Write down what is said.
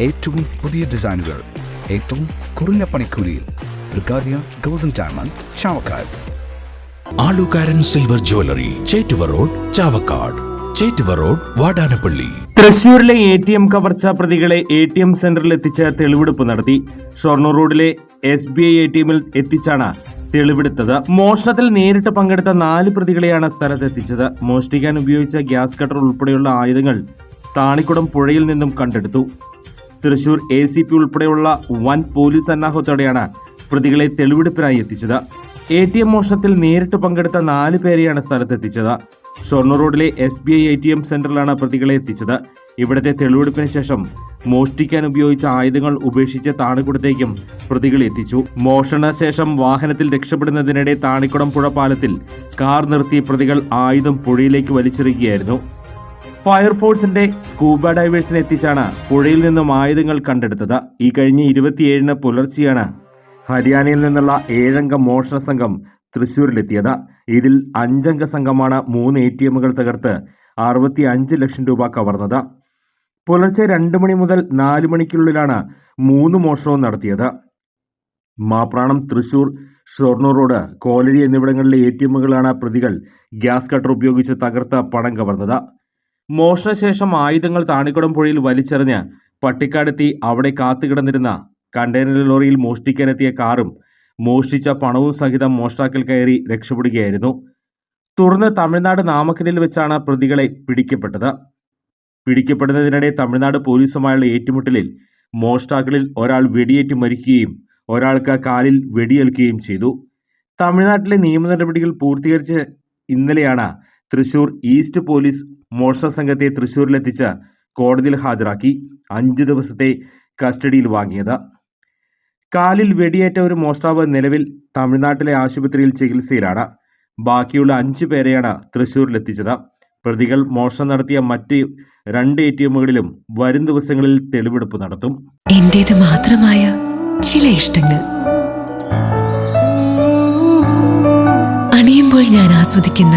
ഏറ്റവും പുതിയ ഡിസൈനുകൾ ഏറ്റവും കുറഞ്ഞ പണിക്കൂലിയിൽ ബ്രിഗാദിയ golden diamond Chavakkad. Alukkaran silver jewellery Chettuva road Chavakkad. Chettuva road Vadanappally. തൃശൂരിലെ എ ടി എം കവർച്ച പ്രതികളെ എ ടി എം സെന്ററിൽ എത്തിച്ച് തെളിവെടുപ്പ് നടത്തി. ഷൊർണൂർ റോഡിലെ S B I A T എമ്മിൽ എത്തിച്ചാണ് തെളിവെടുത്തത്. മോഷണത്തിൽ നേരിട്ട് പങ്കെടുത്ത നാല് പ്രതികളെയാണ് സ്ഥലത്തെത്തിച്ചത് മോഷ്ടിക്കാൻ ഉപയോഗിച്ച ഗ്യാസ് കട്ടർ ഉൾപ്പെടെയുള്ള ആയുധങ്ങൾ താണിക്കുടം പുഴയിൽ നിന്നും കണ്ടെടുത്തു. തൃശൂർ എ സി പി ഉൾപ്പെടെയുള്ള വൻ പോലീസ് സന്നാഹത്തോടെയാണ് പ്രതികളെ തെളിവെടുപ്പിനായി എത്തിച്ചത്. എ ടി എം മോഷണത്തിൽ നേരിട്ട് പങ്കെടുത്ത നാല് പേരെയാണ് സ്ഥലത്തെത്തിച്ചത്. ഷൊർണൂർ റോഡിലെ S B I A T M സെന്ററിലാണ് പ്രതികളെ എത്തിച്ചത്. ഇവിടത്തെ തെളിവെടുപ്പിന് ശേഷം മോഷ്ടിക്കാൻ ഉപയോഗിച്ച ആയുധങ്ങൾ ഉപേക്ഷിച്ച് താണിക്കുടത്തേക്കും പ്രതികളെ എത്തിച്ചു. മോഷണ ശേഷം വാഹനത്തിൽ രക്ഷപ്പെടുന്നതിനിടെ താണിക്കുടം പുഴ പാലത്തിൽ കാർ നിർത്തി പ്രതികൾ ആയുധം പുഴയിലേക്ക് വലിച്ചെറിയുകയായിരുന്നു ഫയർഫോഴ്സിന്റെ സ്കൂബ ഡൈവേഴ്സിനെ എത്തിച്ചാണ് പുഴയിൽ നിന്നും ആയുധങ്ങൾ കണ്ടെടുത്തത്. ഈ കഴിഞ്ഞ ഇരുപത്തിയേഴിന് പുലർച്ചെയാണ് ഹരിയാനയിൽ നിന്നുള്ള ഏഴംഗ മോഷണ സംഘം തൃശൂരിലെത്തിയത്. ഇതിൽ അഞ്ചംഗ സംഘമാണ് മൂന്ന് എ ടി എമ്മുകൾ തകർത്ത് അറുപത്തി അഞ്ച് ലക്ഷം രൂപ കവർന്നത്. പുലർച്ചെ രണ്ട് മണി മുതൽ നാല് മണിക്കുള്ളിലാണ് മൂന്ന് മോഷണവും നടത്തിയത്. മാപ്രാണം തൃശൂർ ഷൊർണൂർ റോഡ് കോലഴി എന്നിവിടങ്ങളിലെ എ ടി എമ്മുകളാണ് പ്രതികൾ ഗ്യാസ് കട്ടർ ഉപയോഗിച്ച് തകർത്ത് പണം കവർന്നത്. മോഷണശേഷം ആയുധങ്ങൾ താണിക്കുടം പുഴയിൽ വലിച്ചെറിഞ്ഞ് പട്ടിക്കാടെത്തി അവിടെ കാത്തുകിടന്നിരുന്ന കണ്ടെയ്നർ ലോറിയിൽ മോഷ്ടിക്കാനെത്തിയ കാറും മോഷ്ടിച്ച പണവും സഹിതം മോഷ്ടാക്കൽ കയറി രക്ഷപ്പെടുകയായിരുന്നു. തുടർന്ന് തമിഴ്നാട് നാമക്കലിൽ വെച്ചാണ് പ്രതികളെ പിടിക്കപ്പെട്ടത്. പിടിക്കപ്പെടുന്നതിനിടെ തമിഴ്നാട് പോലീസുമായുള്ള ഏറ്റുമുട്ടലിൽ മോഷ്ടാക്കളിൽ ഒരാൾ വെടിയേറ്റ് മരിക്കുകയും ഒരാൾക്ക് കാലിൽ വെടിയേൽക്കുകയും ചെയ്തു. തമിഴ്നാട്ടിലെ നിയമ നടപടികൾ പൂർത്തീകരിച്ച് ഇന്നലെയാണ് തൃശൂർ ഈസ്റ്റ് പോലീസ് മോഷണ സംഘത്തെ തൃശൂരിലെത്തിച്ച് കോടതിയിൽ ഹാജരാക്കി അഞ്ച് ദിവസത്തെ കസ്റ്റഡിയിൽ വാങ്ങിയത്. കാലിൽ വെടിയേറ്റ ഒരു മോഷ്ടാവ് നിലവിൽ തമിഴ്നാട്ടിലെ ആശുപത്രിയിൽ ചികിത്സയിലാണ്. ബാക്കിയുള്ള അഞ്ചു പേരെയാണ് തൃശൂരിലെത്തിച്ചത്. പ്രതികൾ മോഷണം നടത്തിയ മറ്റ് രണ്ട് എ ടി എമ്മുകളിലും വരും ദിവസങ്ങളിൽ തെളിവെടുപ്പ് നടത്തും. എന്റേത് മാത്രമായ ചില ഇഷ്ടങ്ങൾ. അണിയുമ്പോൾ ഞാൻ ആസ്വദിക്കുന്ന